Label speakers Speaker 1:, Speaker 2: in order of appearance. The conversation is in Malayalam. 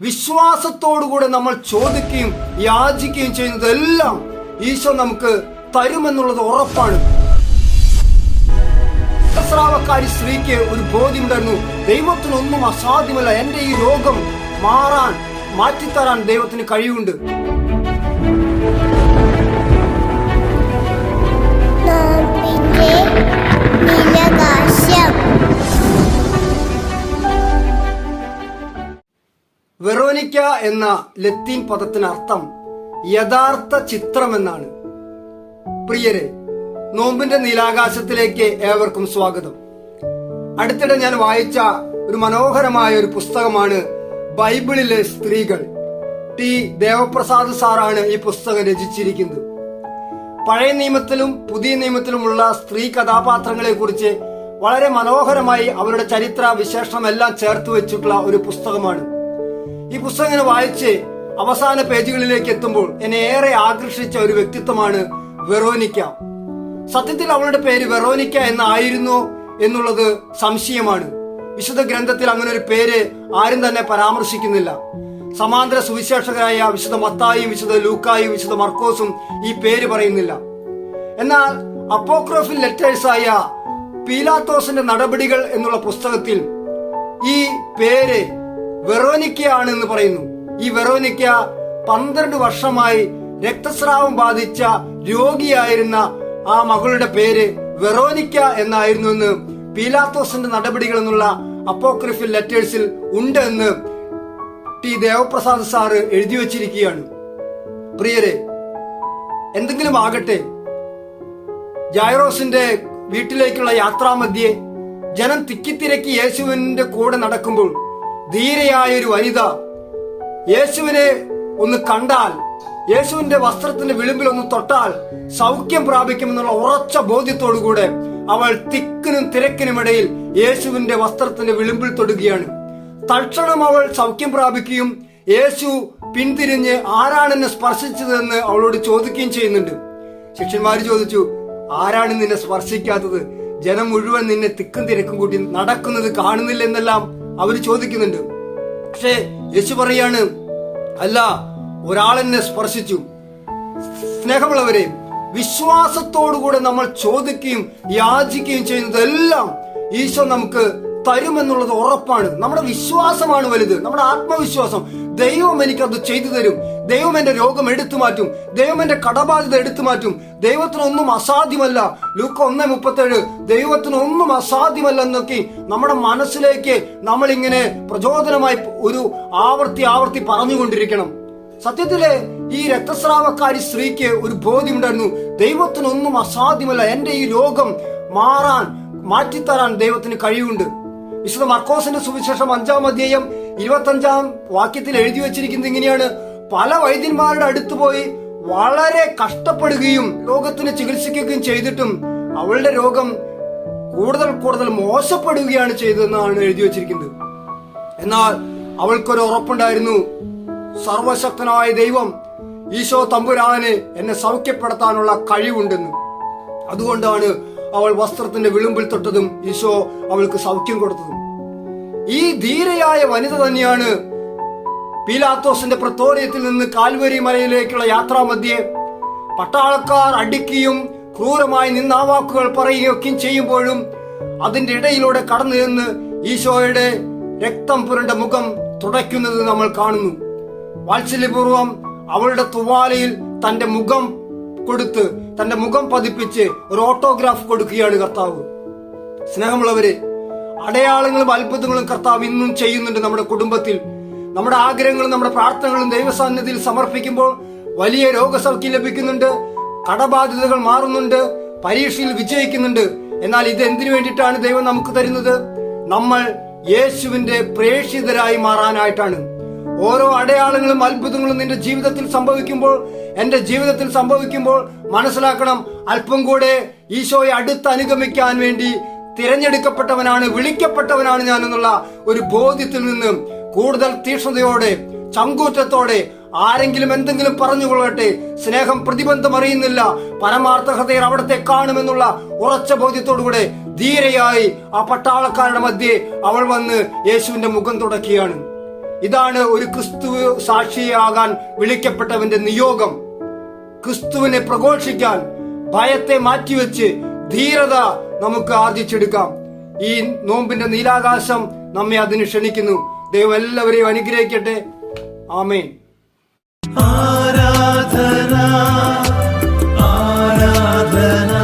Speaker 1: വിശ്വാസത്തോടുകൂടെ നമ്മൾ ചോദിക്കുകയും യാചിക്കുകയും ചെയ്യുന്നതെല്ലാം ഈശോ നമുക്ക് തരുമെന്നുള്ളത് ഉറപ്പാണ്. സ്രാവക്കാരി സ്ത്രീക്ക് ഒരു ബോധ്യമുണ്ടായിരുന്നു. ദൈവത്തിനൊന്നും അസാധ്യമല്ല. എന്റെ ഈ രോഗം മാറാൻ മാറ്റിത്തരാൻ ദൈവത്തിന് കഴിവുണ്ട്. വെറോനിക്ക എന്ന ലത്തീൻ പദത്തിന് അർത്ഥം യഥാർത്ഥ ചിത്രം എന്നാണ്. പ്രിയരെ നോമ്പിന്റെ നീലാകാശത്തിലേക്ക് ഏവർക്കും സ്വാഗതം. അടുത്തിടെ ഞാൻ വായിച്ച ഒരു മനോഹരമായ ഒരു പുസ്തകമാണ് ബൈബിളിലെ സ്ത്രീകൾ. ടി. ദേവപ്രസാദ് സാറാണ് ഈ പുസ്തകം രചിച്ചിരിക്കുന്നത്. പഴയ നിയമത്തിലും പുതിയ നിയമത്തിലുമുള്ള സ്ത്രീ കഥാപാത്രങ്ങളെ കുറിച്ച് വളരെ മനോഹരമായി അവരുടെ ചരിത്ര വിശേഷമെല്ലാം ചേർത്ത് വെച്ചിട്ടുള്ള ഒരു പുസ്തകമാണ്. ഈ പുസ്തകം ഇങ്ങനെ വായിച്ച് അവസാന പേജുകളിലേക്ക് എത്തുമ്പോൾ എന്നെ ഏറെ ആകർഷിച്ച ഒരു വ്യക്തിത്വമാണ് വെറോനിക്ക. സത്യത്തിൽ അവളുടെ പേര് വെറോനിക്ക എന്നായിരുന്നു എന്നുള്ളത് സംശയമാണ്. വിശുദ്ധ ഗ്രന്ഥത്തിൽ അങ്ങനെ ഒരു പേര് ആരും തന്നെ പരാമർശിക്കുന്നില്ല. സമാന്തര സുവിശേഷകരായ വിശുദ്ധ മത്തായും വിശുദ്ധ ലൂക്കായും വിശുദ്ധ മർക്കോസും ഈ പേര് പറയുന്നില്ല. എന്നാൽ അപ്പോക്രോഫിൽ ലെറ്റേഴ്സായ പീലാത്തോസിന്റെ നടപടികൾ എന്നുള്ള പുസ്തകത്തിൽ ഈ പേര് വെറോനിക്കയാണ് എന്ന് പറയുന്നു. ഈ വെറോനിക്ക പന്ത്രണ്ട് വർഷമായി രക്തസ്രാവം ബാധിച്ച രോഗിയായിരുന്ന ആ മകളുടെ പേര് വെറോനിക്ക എന്നായിരുന്നു എന്ന് പീലാത്തോസിന്റെ നടപടികൾ എന്നുള്ള അപ്പോക്രിഫിൽ ലെറ്റേഴ്സിൽ ഉണ്ട് എന്ന് ടി ദേവപ്രസാദ് സാറ് എഴുതി വച്ചിരിക്കുകയാണ്. പ്രിയരെ എന്തെങ്കിലും ആകട്ടെ ജൈറോസിന്റെ വീട്ടിലേക്കുള്ള യാത്രാമധ്യേ ജനം തിക്കിത്തിരക്കി യേശുവിന്റെ കൂടെ നടക്കുമ്പോൾ ധീരയായ ഒരു വനിത. യേശുവിനെ ഒന്ന് കണ്ടാൽ യേശുവിന്റെ വസ്ത്രത്തിന്റെ വിളിമ്പിൽ ഒന്ന് തൊട്ടാൽ സൗഖ്യം പ്രാപിക്കുമെന്നുള്ള ഉറച്ച ബോധ്യത്തോടുകൂടെ അവൾ തിക്കിനും തിരക്കിനും ഇടയിൽ യേശുവിന്റെ വസ്ത്രത്തിന്റെ വിളിമ്പിൽ തൊടുകയാണ്. തൽക്ഷണം അവൾ സൗഖ്യം പ്രാപിക്കുകയും യേശു പിന്തിരിഞ്ഞ് ആരാണ് എന്നെ സ്പർശിച്ചതെന്ന് അവളോട് ചോദിക്കുകയും ചെയ്യുന്നുണ്ട്. ശിഷ്യന്മാര് ചോദിച്ചു ആരാണ് നിന്നെ സ്പർശിക്കാത്തത്? ജനം മുഴുവൻ നിന്നെ തിക്കും തിരക്കും കൂട്ടി നടക്കുന്നത് കാണുന്നില്ല എന്നെല്ലാം അവർ ചോദിക്കുന്നുണ്ട്. പക്ഷേ യേശു പറയാണ് അല്ല ഒരാളെന്നെ സ്പർശിച്ചു. സ്നേഹമുള്ളവരെ വിശ്വാസത്തോടുകൂടെ നമ്മൾ ചോദിക്കുകയും യാചിക്കുകയും ചെയ്യുന്നതെല്ലാം ഈശോ നമുക്ക് തരുമെന്നുള്ളത് ഉറപ്പാണ്. നമ്മുടെ വിശ്വാസമാണ് വലുത്. നമ്മുടെ ആത്മവിശ്വാസം ദൈവം എനിക്കത് ചെയ്തു തരും. ദൈവം എന്റെ രോഗം എടുത്തു മാറ്റും. ദൈവം എന്റെ കടബാധ്യത എടുത്തു മാറ്റും. ദൈവത്തിനൊന്നും അസാധ്യമല്ല. ലൂക്ക ഒന്ന് മുപ്പത്തേഴ്. ദൈവത്തിനൊന്നും അസാധ്യമല്ല എന്നൊക്കെ നമ്മുടെ മനസ്സിലേക്ക് നമ്മൾ ഇങ്ങനെ പ്രചോദനമായി ഒരു ആവർത്തി ആവർത്തി പറഞ്ഞുകൊണ്ടിരിക്കണം. സത്യത്തിലെ ഈ രക്തസ്രാവക്കാരി സ്ത്രീക്ക് ഒരു ബോധ്യമുണ്ടായിരുന്നു. ദൈവത്തിനൊന്നും അസാധ്യമല്ല. എന്റെ ഈ രോഗം മാറാൻ മാറ്റിത്തരാൻ ദൈവത്തിന് കഴിവുണ്ട്. വിശുദ്ധ മർക്കോസിന്റെ സുവിശേഷം അഞ്ചാം അധ്യായം ഇരുപത്തി അഞ്ചാം വാക്യത്തിൽ എഴുതി വെച്ചിരിക്കുന്നത് ഇങ്ങനെയാണ്. പല വൈദ്യന്മാരുടെ അടുത്ത് പോയി വളരെ കഷ്ടപ്പെടുകയും രോഗത്തിന് ചികിത്സിക്കുകയും ചെയ്തിട്ടും അവളുടെ രോഗം കൂടുതൽ കൂടുതൽ മോശപ്പെടുകയാണ് ചെയ്തതെന്നാണ് എഴുതി വച്ചിരിക്കുന്നത്. എന്നാൽ അവൾക്കൊരു ഉറപ്പുണ്ടായിരുന്നു. സർവശക്തനായ ദൈവം ഈശോ തമ്പുരാന് എന്നെ സൗഖ്യപ്പെടുത്താനുള്ള കഴിവുണ്ടെന്ന്. അതുകൊണ്ടാണ് അവൾ വസ്ത്രത്തിന്റെ വിളുമ്പിൽ തൊട്ടതും ഈശോ അവൾക്ക് സൗഖ്യം കൊടുത്തതും. ഈ ധീരയായ വനിത തന്നെയാണ് പീലാത്തോസിന്റെ പ്രത്തോറിയത്തിൽ നിന്ന് കാൽവരി മലയിലേക്കുള്ള യാത്രാമധ്യേ പട്ടാളക്കാർ അടിക്കുകയും ക്രൂരമായി നിന്നാവാക്കുകൾ പറയുകയൊക്കെയും ചെയ്യുമ്പോഴും അതിന്റെ ഇടയിലൂടെ കടന്നു നിന്ന് ഈശോയുടെ രക്തം പുരണ്ട മുഖം തുടയ്ക്കുന്നത് നമ്മൾ കാണുന്നു. വാത്സല്യപൂർവം അവളുടെ തുവാലയിൽ തന്റെ മുഖം കൊടുത്ത് തന്റെ മുഖം പതിപ്പിച്ച് ഒരു ഓട്ടോഗ്രാഫ് കൊടുക്കുകയാണ് കർത്താവ്. സ്നേഹമുള്ളവരെ അടയാളങ്ങളും അത്ഭുതങ്ങളും കർത്താവ് ഇന്നും ചെയ്യുന്നുണ്ട് നമ്മുടെ കുടുംബത്തിൽ. നമ്മുടെ ആഗ്രഹങ്ങളും നമ്മുടെ പ്രാർത്ഥനകളും ദൈവസാന്നിധ്യത്തിൽ സമർപ്പിക്കുമ്പോൾ വലിയ രോഗസൗഖ്യം ലഭിക്കുന്നുണ്ട്. കടബാധ്യതകൾ മാറുന്നുണ്ട്. പരീക്ഷയിൽ വിജയിക്കുന്നുണ്ട്. എന്നാൽ ഇത് എന്തിനു വേണ്ടിയിട്ടാണ് ദൈവം നമുക്ക് തരുന്നത്? നമ്മൾ യേശുവിന്റെ പ്രേക്ഷിതരായി മാറാനായിട്ടാണ്. ഓരോ അടയാളങ്ങളും അത്ഭുതങ്ങളും നിന്റെ ജീവിതത്തിൽ സംഭവിക്കുമ്പോൾ എന്റെ ജീവിതത്തിൽ സംഭവിക്കുമ്പോൾ മനസ്സിലാക്കണം അല്പം കൂടെ ഈശോയെ അടുത്ത് അനുഗമിക്കാൻ വേണ്ടി തിരഞ്ഞെടുക്കപ്പെട്ടവനാണ് വിളിക്കപ്പെട്ടവനാണ് ഞാൻ എന്നുള്ള ഒരു ബോധ്യത്തിൽ നിന്ന് കൂടുതൽ തീക്ഷ്ണതയോടെ ചങ്കൂറ്റത്തോടെ ആരെങ്കിലും എന്തെങ്കിലും പറഞ്ഞു പറഞ്ഞുകൊള്ളട്ടെ. സ്നേഹം പ്രതിബന്ധം അറിയുന്നില്ല. പരമാർത്ഥ ഹൃദയർ അവിടത്തെ കാണുമെന്നുള്ള ഉറച്ച ബോധ്യത്തോടുകൂടെ ധീരയായി ആ പട്ടാളക്കാരുടെ മധ്യേ അവൾ വന്ന് യേശുവിന്റെ മുഖം തുടക്കുകയാണ്. ഇതാണ് ഒരു ക്രിസ്തു സാക്ഷിയാകാൻ വിളിക്കപ്പെട്ടവന്റെ നിയോഗം. ക്രിസ്തുവിനെ പ്രഘോഷിക്കാൻ ഭയത്തെ മാറ്റിവെച്ച് ധീരത നമുക്ക് ആർജിച്ചെടുക്കാം. ഈ നോമ്പിന്റെ നീലാകാശം നമ്മെ അതിന് ക്ഷണിക്കുന്നു. ദൈവം എല്ലാവരെയും അനുഗ്രഹിക്കട്ടെ. ആമേൻ.
Speaker 2: ആരാധന ആരാധന.